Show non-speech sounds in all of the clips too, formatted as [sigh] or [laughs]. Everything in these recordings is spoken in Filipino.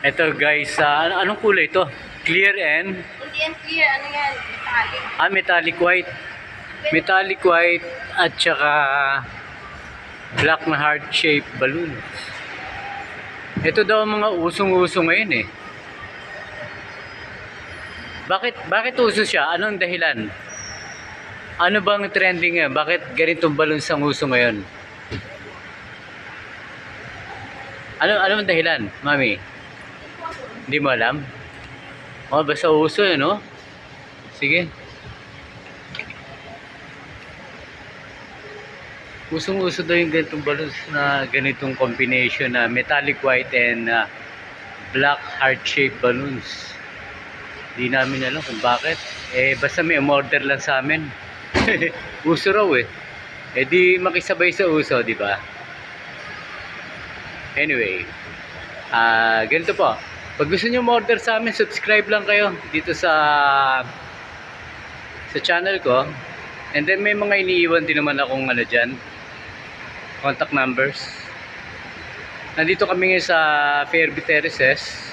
Ito guys, ano- anong kulay ito? Clear and Hindi yan clear. Ano yan? Metallic. ah, metallic white. Metallic white at saka black na heart shape balloon. Ito daw ang mga usong-uso ngayon eh. Bakit bakit uso siya? Anong dahilan? Ano bang trending ngayon? Bakit ganitong balloons ang uso ngayon? Ano ano ang dahilan, Mami? Hindi mo alam? Oh, basta uso yun, no? Sige. Usong-uso daw yung ganitong balloons na ganitong combination na metallic white and uh, black heart-shaped balloons. Di namin alam kung bakit. Eh, basta may umorder lang sa amin. [laughs] uso raw eh. Eh di makisabay sa uso, di ba? Anyway, ah ganito po. Pag gusto nyo order sa amin, subscribe lang kayo dito sa sa channel ko. And then may mga iniiwan din naman akong ano dyan, contact numbers. Nandito kami ngayon sa Fairview Terraces.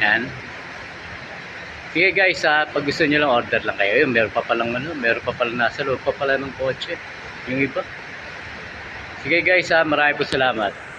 Yan. Sige guys, ha, pag gusto nyo lang order lang kayo. Yun, meron pa palang ano, meron pa palang nasa loob pa pala ng kotse. Yung iba. Sige guys, ha, marami po salamat.